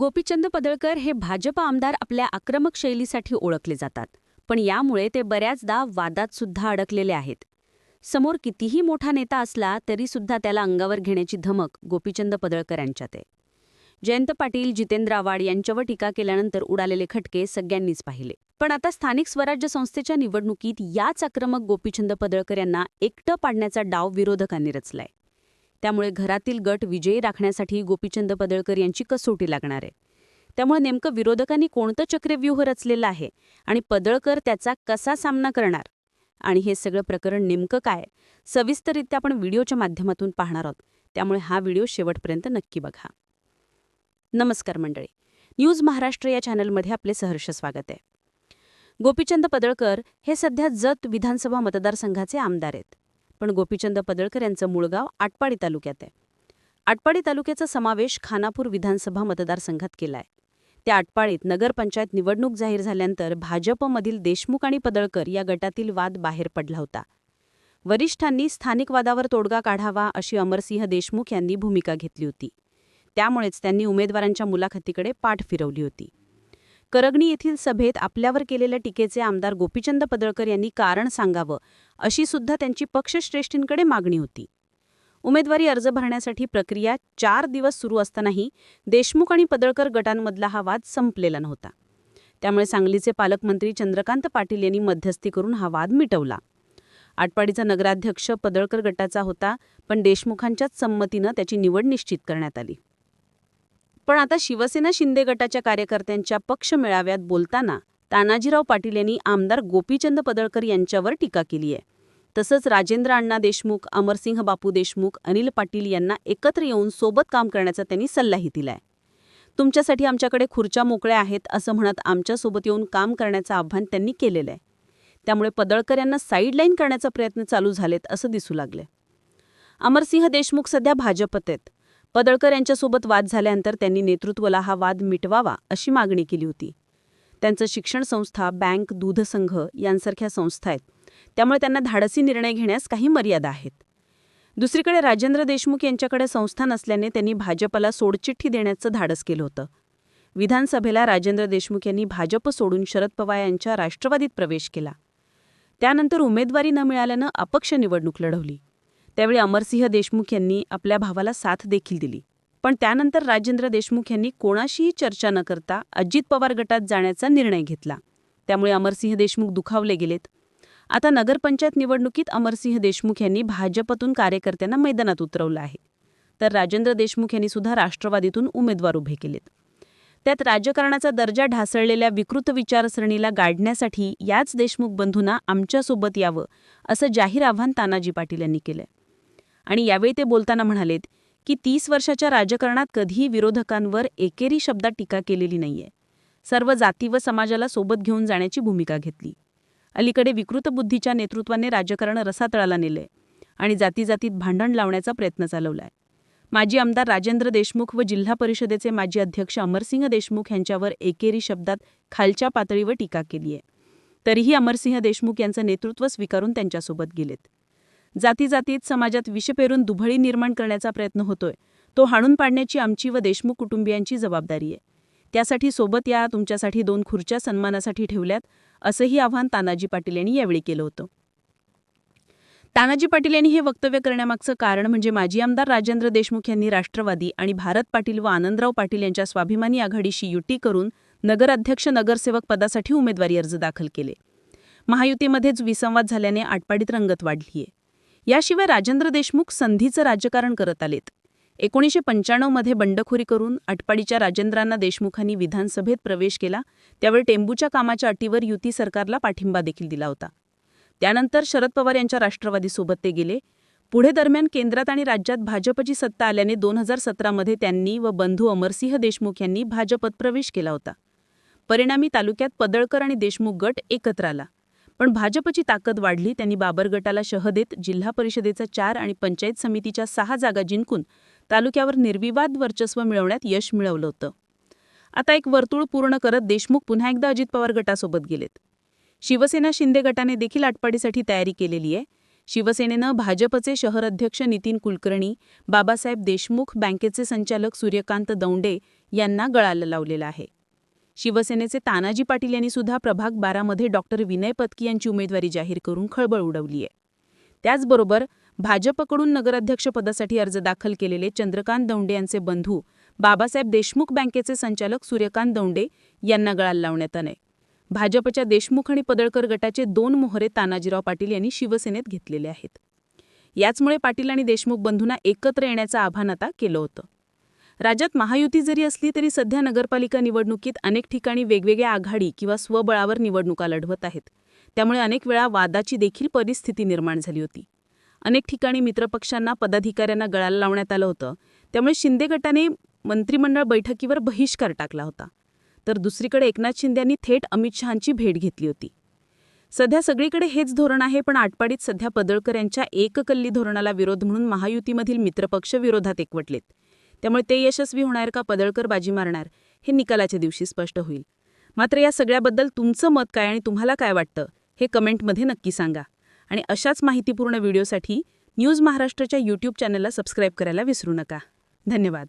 गोपीचंद पदळकर हे भाजप आमदार आपल्या आक्रमक शैलीसाठी ओळखले जातात पण यामुळे ते बऱ्याचदा वादात सुद्धा अडकलेले आहेत. समोर कितीही मोठा नेता असला तरी सुद्धा त्याला अंगावर घेण्याची धमक गोपीचंद पदळकर यांच्यात आहे. जयंत पाटील जितेंद्र आव्हाड यांच्यावर टीका केल्यानंतर उडालेले खटके सगळ्यांनीच पाहिले. पण आता स्थानिक स्वराज्य संस्थेच्या निवडणुकीत याच आक्रमक गोपीचंद पदळकर यांना एकटं पाडण्याचा डाव विरोधकांनी रचलाय. त्यामुळे घरातील गट विजयी राखण्यासाठी गोपीचंद पदळकर यांची कसोटी लागणार आहे. त्यामुळे नेमकं विरोधकांनी कोणतं चक्रव्यूह रचलेलं आहे आणि पदळकर त्याचा कसा सामना करणार? आणि हे सगळं प्रकरण नेमकं काय? सविस्तररित्या आपण व्हिडिओच्या माध्यमातून पाहणार आहोत. त्यामुळे हा व्हिडिओ शेवटपर्यंत नक्की बघा. नमस्कार मंडळी. न्यूज महाराष्ट्र या चॅनलमध्ये आपले सहर्ष स्वागत आहे. गोपीचंद पदळकर हे सध्या जत विधानसभा मतदारसंघाचे आमदार आहेत. पण गोपीचंद पदळकर यांचं मूळ गाव आटपाडी तालुक्यात आहे. आटपाडी तालुक्याचा समावेश खानापूर विधानसभा मतदारसंघात केलाय. त्या आटपाडीत नगरपंचायत निवडणूक जाहीर झाल्यानंतर भाजपमधील देशमुख आणि पदळकर या गटातील वाद बाहेर पडला होता. वरिष्ठांनी स्थानिक वादावर तोडगा काढावा अशी अमरसिंह देशमुख यांनी भूमिका घेतली होती. त्यामुळेच त्यांनी उमेदवारांच्या मुलाखतीकडे पाठ फिरवली होती. करगणी येथील सभेत आपल्यावर केलेल्या टीकेचे आमदार गोपीचंद पदळकर यांनी कारण सांगावं अशी सुद्धा त्यांची पक्षश्रेष्ठींकडे मागणी होती. उमेदवारी अर्ज भरण्यासाठी प्रक्रिया चार दिवस सुरू असतानाही देशमुख आणि पदळकर गटांमधला हा वाद संपलेला नव्हता. त्यामुळे सांगलीचे पालकमंत्री चंद्रकांत पाटील यांनी मध्यस्थी करून हा वाद मिटवला. आटपाडीचा नगराध्यक्ष पदळकर गटाचा होता पण देशमुखांच्याच संमतीनं त्याची निवड निश्चित करण्यात आली. पण आता शिवसेना शिंदे गटाच्या कार्यकर्त्यांच्या पक्ष मेळाव्यात बोलताना तानाजीराव पाटील यांनी आमदार गोपीचंद पदळकर यांच्यावर टीका केली आहे. तसंच राजेंद्र अण्णा देशमुख अमरसिंह बापू देशमुख अनिल पाटील यांना एकत्र येऊन सोबत काम करण्याचा त्यांनी सल्लाही दिलाय. तुमच्यासाठी आमच्याकडे खुर्च्या मोकळ्या आहेत असं म्हणत आमच्यासोबत येऊन काम करण्याचं आव्हान त्यांनी केलेलं आहे. त्यामुळे पदळकर यांना साईडलाईन करण्याचा प्रयत्न चालू झालेत असं दिसू लागले अमरसिंह देशमुख सध्या भाजपत आहेत. पदळकर यांच्यासोबत वाद झाल्यानंतर त्यांनी नेतृत्वाला हा वाद मिटवावा अशी मागणी केली होती. त्यांचं शिक्षण संस्था बँक दूध संघ यांसारख्या संस्था आहेत. त्यामुळे त्यांना धाडसी निर्णय घेण्यास काही मर्यादा आहेत. दुसरीकडे राजेंद्र देशमुख यांच्याकडे संस्था नसल्याने त्यांनी भाजपला सोडचिठ्ठी देण्याचं धाडस केलं होतं. विधानसभेला राजेंद्र देशमुख यांनी भाजप सोडून शरद पवार यांच्या राष्ट्रवादीत प्रवेश केला. त्यानंतर उमेदवारी न मिळाल्यानं अपक्ष निवडणूक लढवली. त्यावेळी अमरसिंह देशमुख यांनी आपल्या भावाला साथ देखील दिली. पण त्यानंतर राजेंद्र देशमुख यांनी कोणाशीही चर्चा न करता अजित पवार गटात जाण्याचा निर्णय घेतला. त्यामुळे अमरसिंह देशमुख दुखावले गेलेत. आता नगरपंचायत निवडणुकीत अमरसिंह देशमुख यांनी भाजपतून कार्यकर्त्यांना मैदानात उतरवलं आहे. तर राजेंद्र देशमुख यांनी सुद्धा राष्ट्रवादीतून उमेदवार उभे केलेत. त्यात राजकारणाचा दर्जा ढासळलेल्या विकृत विचारसरणीला गाडण्यासाठी याच देशमुख बंधूंना आमच्यासोबत यावं असं जाहीर आव्हान तानाजी पाटील यांनी केलं आणि यावेळी ते बोलताना म्हणालेत की तीस वर्षाच्या राजकारणात कधीही विरोधकांवर एकेरी शब्दात टीका केलेली नाहीये. सर्व जाती व समाजाला सोबत घेऊन जाण्याची भूमिका घेतली. अलीकडे विकृत बुद्धीच्या नेतृत्वाने राजकारण रसातळाला नेलंय आणि जाती जातीत भांडण लावण्याचा प्रयत्न चालवलाय. माजी आमदार राजेंद्र देशमुख व जिल्हा परिषदेचे माजी अध्यक्ष अमरसिंह देशमुख यांच्यावर एकेरी शब्दात खालच्या पातळीवर टीका केली आहे तरीही अमरसिंह देशमुख यांचं नेतृत्व स्वीकारून त्यांच्यासोबत गेलेत. जाती जातीत समाजात विष पेरून दुभळी निर्माण करण्याचा प्रयत्न होतोय. तो हाणून पाडण्याची आमची व देशमुख कुटुंबियांची जबाबदारी आहे. त्यासाठी सोबत या तुमच्यासाठी दोन खुर्च्या सन्मानासाठी ठेवल्यात असंही आव्हान तानाजी पाटील यांनी यावेळी केलं होतं. तानाजी पाटील यांनी हे वक्तव्य करण्यामागचं कारण म्हणजे माजी आमदार राजेंद्र देशमुख यांनी राष्ट्रवादी आणि भारत पाटील व आनंदराव पाटील यांच्या स्वाभिमानी आघाडीशी युती करून नगराध्यक्ष नगरसेवक पदासाठी उमेदवारी अर्ज दाखल केले. महायुतीमध्येच विसंवाद झाल्याने आटपाडीत रंगत वाढलीय. याशिवाय राजेंद्र देशमुख संधीचं राजकारण करत आलेत. एकोणीसशे पंच्याण्णवमध्ये बंडखोरी करून आटपाडीच्या राजेंद्रांना देशमुखांनी विधानसभेत प्रवेश केला त्यावेळी टेंबूच्या कामाच्या अटीवर युती सरकारला पाठिंबा देखील दिला होता. त्यानंतर शरद पवार यांच्या राष्ट्रवादीसोबत ते गेले. पुढे दरम्यान केंद्रात आणि राज्यात भाजपची सत्ता आल्याने दोन हजार सतरामध्ये त्यांनी व बंधू अमरसिंह देशमुख यांनी भाजपत प्रवेश केला होता. परिणामी तालुक्यात पदळकर आणि देशमुख गट एकत्र आला. पण भाजपची ताकद वाढली त्यांनी बाबर गटाला शह देत जिल्हा परिषदेचा चार आणि पंचायत समितीच्या सहा जागा जिंकून तालुक्यावर निर्विवाद वर्चस्व मिळवण्यात यश मिळवलं होतं. आता एक वर्तुळ पूर्ण करत देशमुख पुन्हा एकदा अजित पवार गटासोबत गेलेत. शिवसेना शिंदे गटाने देखील आटपाडीसाठी तयारी केलेली आहे. शिवसेनेनं भाजपचे शहर अध्यक्ष नितीन कुलकर्णी बाबासाहेब देशमुख बँकेचे संचालक सूर्यकांत दौंडे यांना गळाला लावलेला आहे. शिवसेनेचे तानाजी पाटील यांनी सुद्धा प्रभाग बारामध्ये डॉक्टर विनय पत्की यांची उमेदवारी जाहीर करून खळबळ उडवली आहे. त्याचबरोबर भाजपकडून नगराध्यक्षपदासाठी अर्ज दाखल केलेले चंद्रकांत दौंडे यांचे बंधू बाबासाहेब देशमुख बँकेचे संचालक सूर्यकांत दौंडे यांना गळाला लावण्यात आले भाजपच्या देशमुख आणि पदळकर गटाचे दोन मोहरे तानाजीराव पाटील यांनी शिवसेनेत घेतलेले आहेत. याचमुळे पाटील आणि देशमुख बंधूंना एकत्र येण्याचं आव्हान आता केलं होतं. राज्यात महायुती जरी असली तरी सध्या नगरपालिका निवडणुकीत अनेक ठिकाणी वेगवेगळ्या आघाडी किंवा स्वबळावर निवडणुका लढवत आहेत. त्यामुळे अनेक वेळा वादाची देखील परिस्थिती निर्माण झाली होती. अनेक ठिकाणी मित्रपक्षांना पदाधिकाऱ्यांना गळाला लावण्यात आलं होतं. त्यामुळे शिंदे गटाने मंत्रिमंडळ बैठकीवर बहिष्कार टाकला होता. तर दुसरीकडे एकनाथ शिंदे यांनी थेट अमित शहांची भेट घेतली होती. सध्या सगळीकडे हेच धोरण आहे पण आटपाडीत सध्या पदळकर यांच्या एककल्ली धोरणाला विरोध म्हणून महायुतीमधील मित्रपक्ष विरोधात एकवटलेत. त्यामुळे ते यशस्वी होणार का पदळकर बाजी मारणार हे निकालाच्या दिवशी स्पष्ट होईल. मात्र या सगळ्याबद्दल तुमचं मत काय आणि तुम्हाला काय वाटतं हे कमेंटमध्ये नक्की सांगा. आणि अशाच माहितीपूर्ण व्हिडिओसाठी न्यूज महाराष्ट्राच्या यूट्यूब चॅनलला सबस्क्राईब करायला विसरू नका. धन्यवाद.